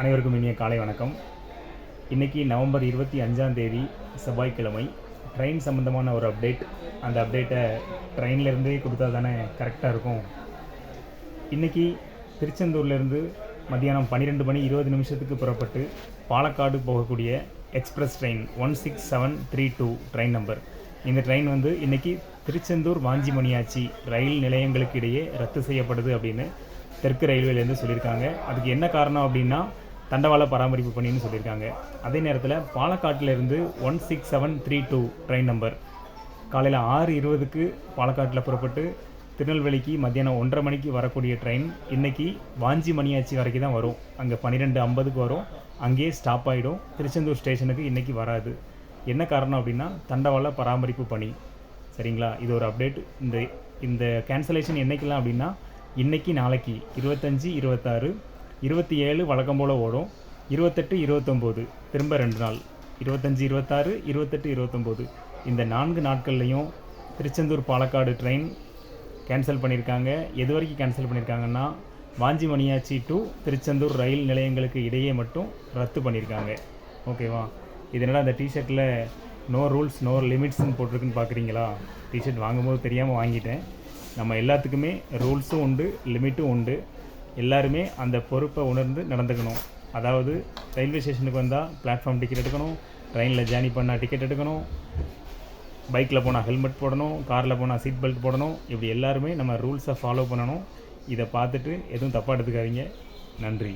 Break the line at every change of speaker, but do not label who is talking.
அனைவருக்கும் இனிய காலை வணக்கம். இன்றைக்கி நவம்பர் இருபத்தி அஞ்சாம் தேதி செவ்வாய்க்கிழமை. ட்ரெயின் சம்மந்தமான ஒரு அப்டேட் அந்த அப்டேட்டை ட்ரெயின்லேருந்தே கொடுத்தா தானே கரெக்டாக இருக்கும். இன்றைக்கி திருச்செந்தூர்லேருந்து மத்தியானம் பன்னிரெண்டு மணி இருபது நிமிஷத்துக்கு புறப்பட்டு பாலக்காடு போகக்கூடிய express train one six seven three two train number இந்த ட்ரெயின் வந்து இன்றைக்கி திருச்செந்தூர் வாஞ்சிமணியாச்சி ரயில் நிலையங்களுக்கு இடையே ரத்து செய்யப்படுது அப்படின்னு தெற்கு ரயில்வேலேருந்து சொல்லியிருக்காங்க. அதுக்கு என்ன காரணம் அப்படின்னா தண்டவாள பராமரிப்பு பணின்னு சொல்லியிருக்காங்க. அதே நேரத்தில் பாலக்காட்டிலிருந்து one six seven three two train number காலையில் ஆறு இருபதுக்கு பாலக்காட்டில் புறப்பட்டு திருநெல்வேலிக்கு மத்தியானம் ஒன்றரை மணிக்கு வரக்கூடிய ட்ரெயின் இன்னைக்கு வாஞ்சி மணியாச்சி வரைக்கும் தான் வரும். அங்கே பன்னிரெண்டு ஐம்பதுக்கு வரும். அங்கேயே ஸ்டாப் ஆகிடும் திருச்செந்தூர் ஸ்டேஷனுக்கு இன்றைக்கி வராது. என்ன காரணம் அப்படின்னா தண்டவாள பராமரிப்பு பணி. சரிங்களா? இது ஒரு அப்டேட் இந்த இந்த கேன்சலேஷன் என்றைக்கெல்லாம் அப்படின்னா இன்றைக்கி நாளைக்கு இருபத்தஞ்சி இருபத்தாறு இருபத்தி ஏழு வழக்கம் போல் ஓடும். இருபத்தெட்டு இருபத்தொம்போது திரும்ப ரெண்டு நாள். இருபத்தஞ்சி இருபத்தாறு இருபத்தெட்டு இருபத்தொம்போது. இந்த நான்கு நாட்கள்லையும் திருச்செந்தூர் பாலக்காடு ட்ரெயின் கேன்சல் பண்ணியிருக்காங்க எது வரைக்கும் கேன்சல் பண்ணியிருக்காங்கன்னா வாஞ்சி மணியாச்சி டு திருச்செந்தூர் ரயில் நிலையங்களுக்கு இடையே மட்டும் ரத்து பண்ணியிருக்காங்க ஓகேவா? இதனால் அந்த டிஷர்ட்டில் நோ ரூல்ஸ் நோ லிமிட்ஸ்னு போட்டிருக்குன்னு பார்க்குறீங்களா டிஷர்ட் வாங்கும்போது தெரியாமல் வாங்கிட்டேன். நம்ம எல்லாத்துக்குமே ரூல்ஸும் உண்டு லிமிட்டும் உண்டு. எல்லாருமே அந்த பொறுப்பை உணர்ந்து நடந்துக்கணும். அதாவது ரயில்வே ஸ்டேஷனுக்கு வந்தால் பிளாட்ஃபார்ம் டிக்கெட் எடுக்கணும். ட்ரெயினில் ஜேர்னி பண்ணால் டிக்கெட் எடுக்கணும். பைக்கில் போனால் ஹெல்மெட் போடணும். காரில் போனால் சீட் பெல்ட் போடணும். இப்படி எல்லாருமே நம்ம ரூல்ஸை ஃபாலோ பண்ணணும். இதை பார்த்துட்டு எதுவும் தப்பாக எடுத்துக்காதீங்க. நன்றி.